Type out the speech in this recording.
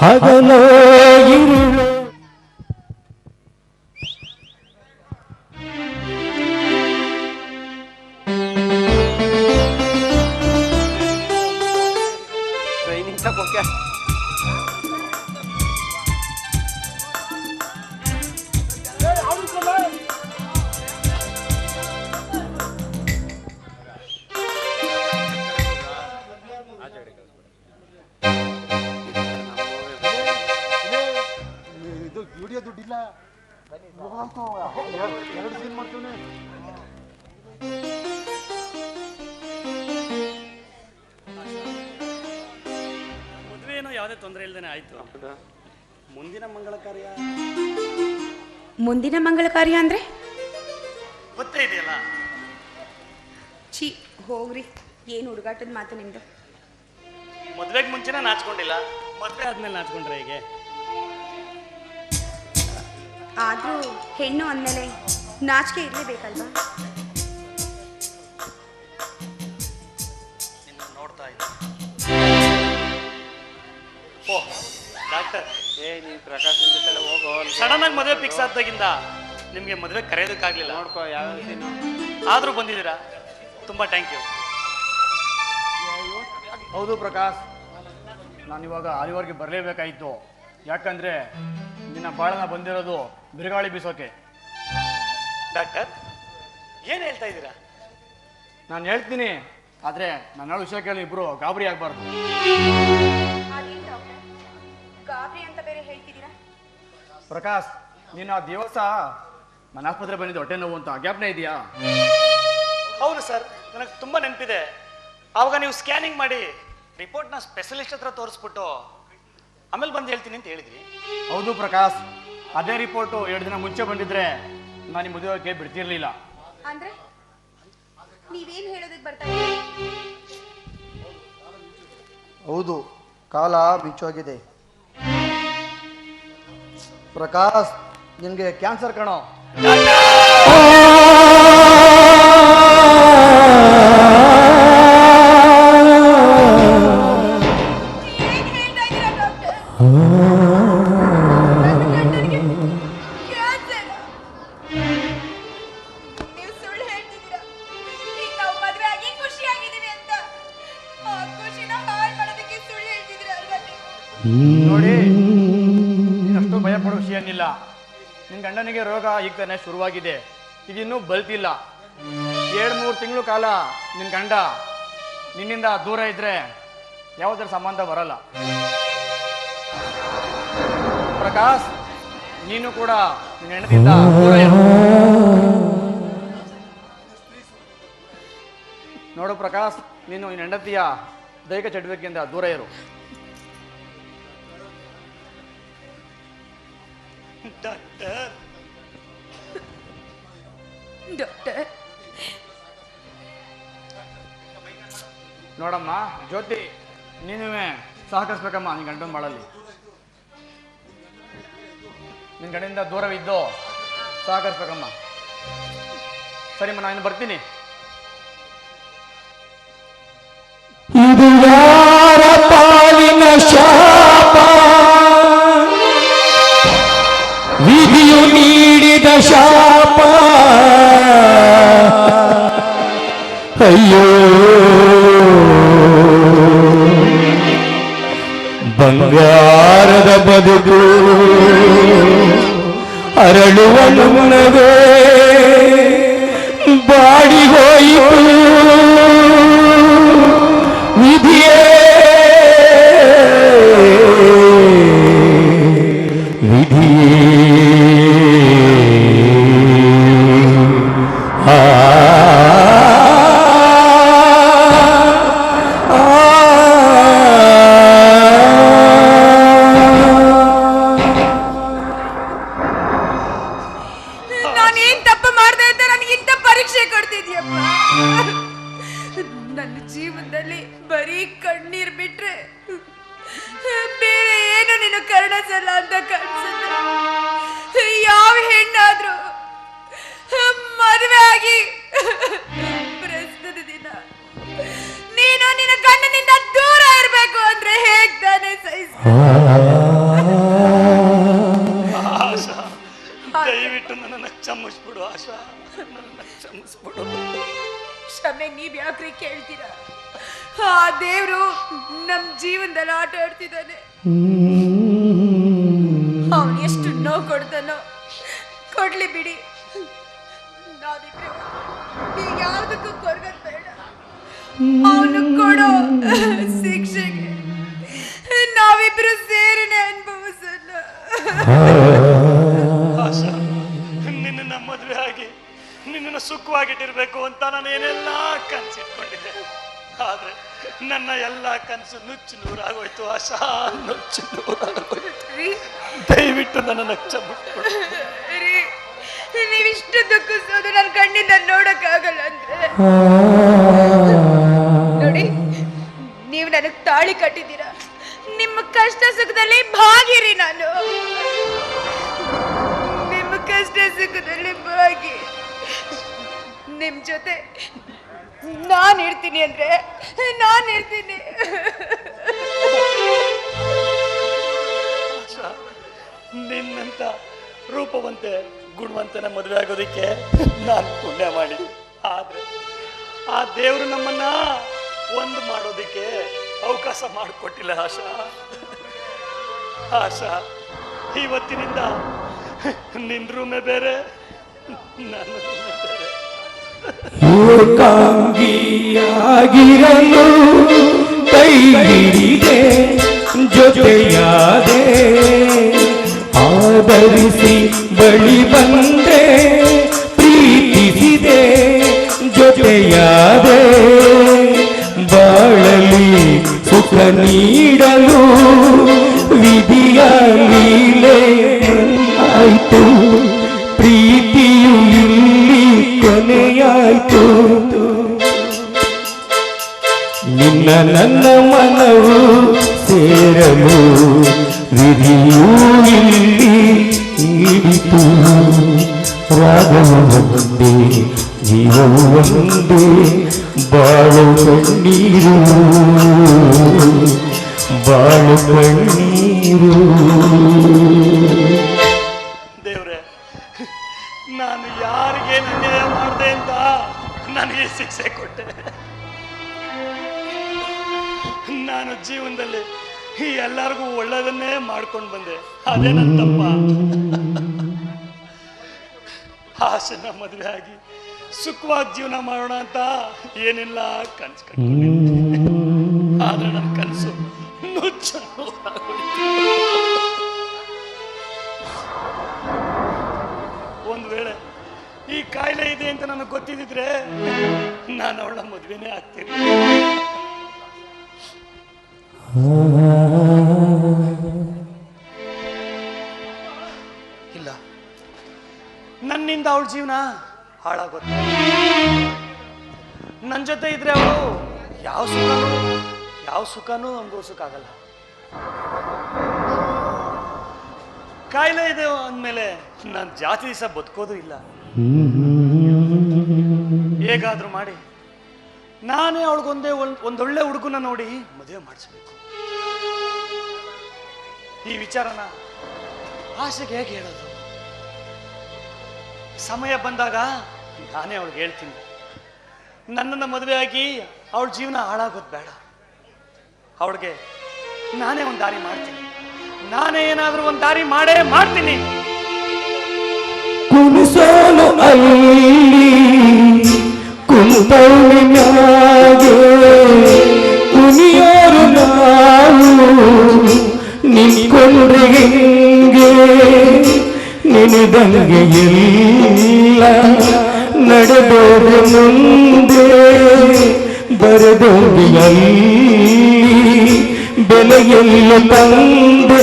还在那一路上 ಮಾಡ್ತೀವಿ ಮದುವೆ ಏನೋ ಯಾವುದೇ ತೊಂದರೆ ಇಲ್ದೇನೆ ಆಯ್ತು. ಮುಂದಿನ ಮಂಗಳ ಕಾರ್ಯ? ಮುಂದಿನ ಮಂಗಳ ಕಾರ್ಯ ಅಂದ್ರೆ? ಗೊತ್ತೇ ಇದೆಯಲ್ಲ? ಛೀ ಹೋಗ್ರಿ. ಏನು ಹುಡುಗಾಟದ ಮಾತು ನಿಮ್ದು? ಮದ್ವೆಗೆ ಮುಂಚೆನೇ ನಾಚ್ಕೊಂಡಿಲ್ಲ. ಮದ್ವೆ ಆದ್ಮೇಲೆ ನಾಚ್ಕೊಂಡ್ರೆ ಹೇಗೆ? ಆದ್ರೂ ಹೆಣ್ಣು ಅಂದಮೇಲೆ ನಾಚಿಕೆ ಇರಲೇಬೇಕಲ್ವಾ? ನಿನ್ನ ನೋಡ್ತಾ ಇದ್ದೆ. Oh doctor. ಏ ನೀನು ಪ್ರಕಾಶ್ ಜೊತೆ ಹೋಗೋ ಸಡನ್ ಆಗಿ ಮದುವೆ ಫಿಕ್ಸ್ ಆದಾಗಿಂದ ನಿಮಗೆ ಮದುವೆ ಕರೆಯೋದಕ್ಕಾಗ್ಲಿಲ್ಲ ನೋಡ್ಕೋ ಯಾವ ಆದ್ರೂ ಬಂದಿದ್ದೀರಾ? ತುಂಬಾ ಥ್ಯಾಂಕ್ ಯು ಹೌದು ಪ್ರಕಾಶ್ ನಾನು ಇವಾಗ ಅಲ್ಲಿವರೆಗೆ ಬರಲೇಬೇಕಾಯಿತು. ಯಾಕಂದ್ರೆ ನಿನ್ನ ಬಾಳನ ಬಂದಿರೋದು ಬಿರುಗಾಳಿ ಬೀಸೋಕೆ. ಡಾಕ್ಟರ್ ಏನ್ ಹೇಳ್ತಾ ಇದ್ದೀರಾ? ನಾನು ಹೇಳ್ತೀನಿ ಆದ್ರೆ ನನ್ನ ಹೇಳೋ ವಿಷಯ ಕೇಳಿ ಇಬ್ರು ಗಾಬರಿ ಆಗಬಾರ್ದು. ಗಾಬರಿ ಅಂತ ಬೇರೆ ಹೇಳ್ತಿದ್ದೀರಾ? ಪ್ರಕಾಶ್ ನೀನು ಆ ದಿವಸ ನನ್ನ ಆಸ್ಪತ್ರೆ ಬಂದಿದ್ದು ಹೊಟ್ಟೆ ನೋವು ಅಂತ ಜ್ಞಾಪನ ಇದೆಯಾ? ಹೌದು ಸರ್ ನನಗೆ ತುಂಬಾ ನೆನಪಿದೆ. ಆವಾಗ ನೀವು ಸ್ಕ್ಯಾನಿಂಗ್ ಮಾಡಿ ರಿಪೋರ್ಟ್ನ ಸ್ಪೆಷಲಿಸ್ಟ್ ಹತ್ರ ತೋರಿಸ್ಬಿಟ್ಟು ಆಮೇಲೆ ಬಂದು ಹೇಳ್ತೀನಿ ಅಂತ ಹೇಳಿದ್ರಿ. ಹೌದು ಪ್ರಕಾಶ್ ಅದೇ ರಿಪೋರ್ಟು ಎರಡು ದಿನ ಮುಂಚೆ ಬಂದಿದ್ರೆ ನಾನು ನಿಮ್ಮ ಉದ್ಯೋಗಕ್ಕೆ ಬಿಡ್ತಿರ್ಲಿಲ್ಲ. ಅಂದ್ರೆ? ನೀವೇನ್ ಹೇಳೋದಕ್ಕೆ ಬರ್ತಾ ಇದ್ದೀರಾ? ಹೌದು ಕಾಲ ಬಿಚ್ಚೋಗಿದೆ. ಪ್ರಕಾಶ್ ನಿನಗೆ ಕ್ಯಾನ್ಸರ್ ಕಣೋ. ನೋಡಿ ಅಷ್ಟು ಭಯ ಪಡೋ ವಿಷಯ ಏನಿಲ್ಲ. ನಿನ್ನ ಗಂಡನಿಗೆ ರೋಗ ಈಗ ತಾನೇ ಶುರುವಾಗಿದೆ. ಇದಿನ್ನು ಬಲ್ತಿಲ್ಲ. ಎರಡು ಮೂರು ತಿಂಗಳು ಕಾಲ ನಿನ್ನ ಗಂಡ ನಿನ್ನಿಂದ ದೂರ ಇದ್ರೆ ಯಾವುದರ ಸಂಬಂಧ ಬರಲ್ಲ. ಪ್ರಕಾಶ್ ನೀನು ಕೂಡ ನಿನ್ನ ಹೆಂಡತಿಯಿಂದ ದೂರ ಇರು. ನೋಡು ಪ್ರಕಾಶ್ ನೀನು ನಿನ್ನ ಹೆಂಡತಿಯ ದೈಹಿಕ ಚಟುವಟಿಕೆಯಿಂದ ದೂರ ಇರು. ಡಾಕ್ಟರ್ ಡಾಕ್ಟರ್ ನೋಡಮ್ಮ ಜ್ಯೋತಿ ನೀನು ಸಹಕರಿಸ್ಬೇಕಮ್ಮ ನಿನ್ನ ಗಂಡನ ಮಾಡಲ್ಲಿ ನಿನ್ನ ಗಂಡಿಂದ ದೂರವಿದ್ದು ಸಹಕರಿಸ್ಬೇಕಮ್ಮ. ಸರಿಮ್ಮ ನಾನು ಬರ್ತೀನಿ. ನೀಡಿದ ಶಾಪ ಅಯ್ಯೋ ಬಂಗಾರದ ಬದುಕು ಅರಳುವ ಮುನ್ನವೇ ಬಾಡಿ ಹೋಯಿತು ನನ್ನ ಜೀವನದಲ್ಲಿ ಬರೀ ಕಣ್ಣೀರ್ ಬಿಟ್ರೆ ಬೇರೆ ಏನು ನೀನು ಕರ್ಣಸಲ್ಲ ಅಂತ ಕಾಣಿಸುತ್ತೆ ಯಾವ ಹೆಣ್ಣಾದ್ರೂ ಮದುವೆ ಆಗಿ ಪ್ರಸ್ತುತ ದಿನ. ನೀನು ನಿನ್ನ ಕಣ್ಣಿನಿಂದ ದೂರ ಇರಬೇಕು ಅಂದ್ರೆ ಹೇಗ್ ತಾನೆ ಸಹಿಸ ದಯವಿಟ್ಟು ನನ್ನನ್ನು ಕ್ಷಮಿಸ್ಬಿಡು, ಆಶಾ. ನನ್ನನ್ನು ಕ್ಷಮಿಸ್ಬಿಡು. ಕ್ಷಮೆ ನೀವ್ ಯಾಕ್ರಿ ಕೇಳ್ತೀರಾ? ಆ ದೇವ್ರು ನಮ್ ಜೀವನದಲ್ಲಿ ಆಟ ಆಡ್ತಿದ್ದಾನೆ. ಅವನ್ ಎಷ್ಟು ನೋವು ಕೊಡ್ತಾನೋ. ಕೊಡ್ಲಿ ಬಿಡಿ. ನೀ ಯಾವ್ದಕ್ಕೂ ಕೊರ್ಗದ್ ಬೇಡ. ಅವನು ಕೊಡೋ ಶಿಕ್ಷೆಗೆ. ಸುಖವಾಗಿಟ್ಟಿರ್ಬೇಕು ಅಂತ ನಾನು ಏನೆಲ್ಲ ಕನ್ಸಿಟ್ಕೊಂಡಿದ್ದೆ. ಆದ್ರೆ ನನ್ನ ಎಲ್ಲ ಕನಸು ನುಚ್ಚು ನೂರಾಗೋಯ್ತು ಆಶಾ. ನುಚ್ಚು ನೂರಾಗೋಯ್ತು. ದಯವಿಟ್ಟು ನನ್ನ ಕ್ಷಮಿಸ್ಬಿಡು ನೀವಿಷ್ಟು ದುಃಖಿಸೋದು ನನ್ನ ಕಣ್ಣಿಂದ ನೋಡಕ್ಕಾಗಲ್ಲ ಅಂದ್ರೆ. ನೋಡಿ ನೀವು ನನಗೆ ತಾಳಿ ಕಟ್ಟಿದ್ದೀರಾ. ನಿಮ್ಮ ಕಷ್ಟ ಸುಖದಲ್ಲಿ ಭಾಗಿರಿ ಜೊತೆ ನಾನು ಇರ್ತೀನಿ ಅಂದ್ರೆ ನಾನು ಇರ್ತೀನಿ. ನಿನ್ನಂತ ರೂಪವಂತೆ, ಗುಣವಂತನ ಮದುವೆ ಆಗೋದಕ್ಕೆ ನಾನು ಪುಣ್ಯ ಮಾಡಿ ಆದ್ರೆ ಆ ದೇವರು ನಮ್ಮನ್ನ ಒಂದು ಮಾಡೋದಕ್ಕೆ ಅವಕಾಶ ಮಾಡಿಕೊಟ್ಟಿಲ್ಲ ಆಶಾ. ಆಶಾ, ಇವತ್ತಿನಿಂದ ನಿನ್ನ ರೂಮೆ ಬೇರೆ, ನನ್ನ ರೂಮೇ ಬೇರೆ. ಏಕಾಂಗಿಯಾಗಿರಲು ಕೈ ಹಿಡಿದೆ ಜೊತೆಯಾದೆ ಆಧರಿಸಿ ಬಳಿ ಬಂದೆ ಪ್ರೀತಿಸಿದೆ ಜೊತೆಯಾದೆ ಬಾಳಲಿ ಸುಖ ನೀಡಲು ಸೇರಲು ವಿಧಿಯೂ ಇಲ್ಲಿ ನೀಡಿತು ರಾಗವು ಒಂದೇ ಎಲ್ಲರಿಗೂ ಒಳ್ಳೆಯದನ್ನೇ ಮಾಡ್ಕೊಂಡು ಬಂದೆ. ಅದೇ ನನ್ನ ತಪ್ಪ. ಹಾಸನ ಮದುವೆ ಆಗಿ ಸುಖವಾಗಿ ಜೀವನ ಮಾಡೋಣ ಅಂತ ಏನಿಲ್ಲ ಕನ್ಸು ಆದ್ರೆ ನನ್ನ ಕನಸು ನುಚ್ಚು. ಒಂದು ವೇಳೆ ಈ ಕಾಯಿಲೆ ಇದೆ ಅಂತ ನನಗೆ ಗೊತ್ತಿದ್ದಿದ್ರೆ ನಾನು ಅವಳ ಮದುವೆನೇ ಆಗ್ತೀನಿ. ಇಲ್ಲ. ನನ್ನಿಂದ ಅವಳ ಜೀವನ ಹಾಳಾಗುತ್ತೆ ನನ್ನ ಜೊತೆ ಇದ್ರೆ ಅವಳು ಯಾವ ಸುಖನೂ ಯಾವ ಸುಖನೂ ಅನುಭವಿಸೋಕ್ಕಾಗಲ್ಲ. ಕಾಯಿಲೆ ಇದೆ ಅಂದಮೇಲೆ ನಾನು ಜಾತಿ ದಿವಸ ಬದುಕೋದು ಇಲ್ಲ. ಹೇಗಾದ್ರೂ ಮಾಡಿ. ನಾನೇ ಅವಳಿಗೊಂದೇ ಒಂದ್ ಒಂದೊಳ್ಳೆ ಹುಡುಗನ ನೋಡಿ ಮದುವೆ ಮಾಡಿಸ್ಬೇಕು. ಈ ವಿಚಾರನ ಆಸೆಗೆ ಹೇಗೆ ಹೇಳೋದು? ಸಮಯ ಬಂದಾಗ ನಾನೇ ಅವಳಿಗೆ ಹೇಳ್ತೀನಿ. ನನ್ನನ್ನು ಮದುವೆಯಾಗಿ ಅವಳ ಜೀವನ ಹಾಳಾಗೋದು ಬೇಡ. ಅವಳಿಗೆ ನಾನೇ ಒಂದು ದಾರಿ ಮಾಡ್ತೀನಿ. ನಾನೇ ಏನಾದರೂ ಒಂದು ದಾರಿ ಮಾಡೇ ಮಾಡ್ತೀನಿ. ಕುಣಿಸೋನು ಅಲ್ಲಿ. ಕುಂತೌನಿನಾಗೆ ಕುಣಿಯೋರು ನಾವು ನಿಂತ್ಕೊಂಡ್ರೆ ಹೆಂಗೆ? ನಿನದಂಗೆ ಇಲ್ಲ ನಡೆದೋರು ಮುಂದೆ ಅಲ್ಲಿ ಬೆಲೆಯೆಲ್ಲ ತಂದೆ